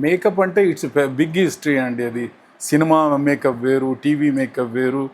Makeup అంటే it's big history అండి అది. సినిమా మేకప్ వేరు టీవీ మేకప్ వేరు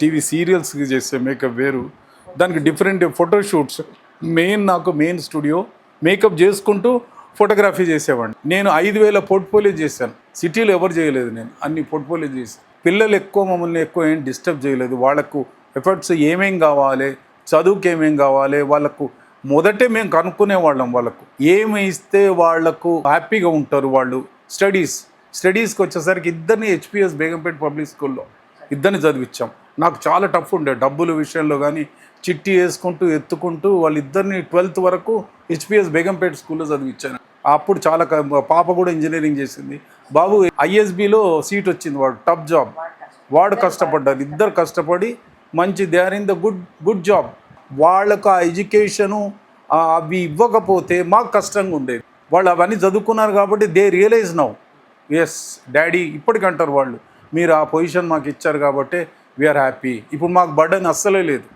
టీవీ సీరియల్స్కి చేసే మేకప్ వేరు. దానికి డిఫరెంట్ ఫోటోషూట్స్. మెయిన్ నాకు మెయిన్ స్టూడియో మేకప్ చేసుకుంటూ ఫోటోగ్రఫీ చేసేవాడిని. నేను ఐదు వేల పోర్ట్ఫోలియో చేశాను. సిటీలో ఎవరు చేయలేదు నేను. అన్ని పోర్ట్ఫోలియో చేసి పిల్లలు ఎక్కువ మమ్మల్ని ఎక్కువ ఏం డిస్టర్బ్ చేయలేదు. వాళ్ళకు ఎఫర్ట్స్ ఏమేం కావాలి చదువుకి ఏమేం కావాలి వాళ్ళకు మొదటే మేము కనుక్కునే వాళ్ళం వాళ్ళకు. ఏమి ఇస్తే వాళ్ళకు హ్యాపీగా ఉంటారు వాళ్ళు. స్టడీస్. స్టడీస్కి వచ్చేసరికి ఇద్దరిని హెచ్పిఎస్ బేగంపేట పబ్లిక్ స్కూల్లో ఇద్దరిని చదివించాం నాకు చాలా టఫ్ ఉండే డబ్బుల విషయంలో కానీ చిట్టి వేసుకుంటూ ఎత్తుకుంటూ వాళ్ళిద్దరిని ట్వెల్త్ వరకు హెచ్పిఎస్ బేగంపేట స్కూల్లో చదివించాను అప్పుడు చాలా పాప కూడా ఇంజనీరింగ్ చేసింది. బాబు ఐఎస్బిలో సీట్ వచ్చింది వాడు టఫ్ జాబ్. వాడు కష్టపడ్డారు ఇద్దరు కష్టపడి మంచి they are in the good good job వాళ్ళకు ఆ ఎడ్యుకేషను అవి ఇవ్వకపోతే మాకు కష్టంగా ఉండేది. వాళ్ళు అవన్నీ చదువుకున్నారు కాబట్టి they realise now. Yes daddy ఇప్పటికంటారు వాళ్ళు మీరు ఆ పొజిషన్ మాకు ఇచ్చారు కాబట్టి వీఆర్ హ్యాపీ ఇప్పుడు మాకు బర్డన్ అస్సలే లేదు.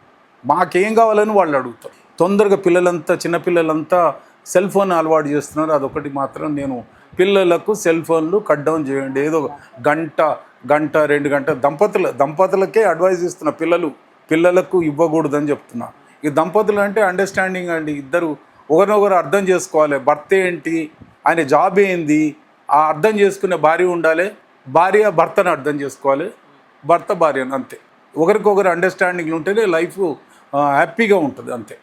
మాకేం కావాలని వాళ్ళు అడుగుతారు. తొందరగా పిల్లలంతా చిన్నపిల్లలంతా సెల్ ఫోన్ అలవాటు చేస్తున్నారు. అదొకటి మాత్రం నేను పిల్లలకు సెల్ ఫోన్లు కట్ డౌన్ చేయండి. ఏదో గంట గంట రెండు గంట దంపతుల దంపతులకే అడ్వైజ్ ఇస్తున్న పిల్లలు పిల్లలకు ఇవ్వకూడదని చెప్తున్నా. ఈ దంపతులు అంటే అండర్స్టాండింగ్ అండి. ఇద్దరు ఒకరినొకరు అర్థం చేసుకోవాలి. భర్త ఏంటి? ఆయన జాబ్ ఏంది? ఆ అర్థం చేసుకునే భార్య ఉండాలి. భార్య భర్తను అర్థం చేసుకోవాలి. భర్త భార్యను అంతే. ఒకరికొకరు అండర్స్టాండింగ్లు ఉంటేనే లైఫ్ హ్యాపీగా ఉంటుంది అంతే.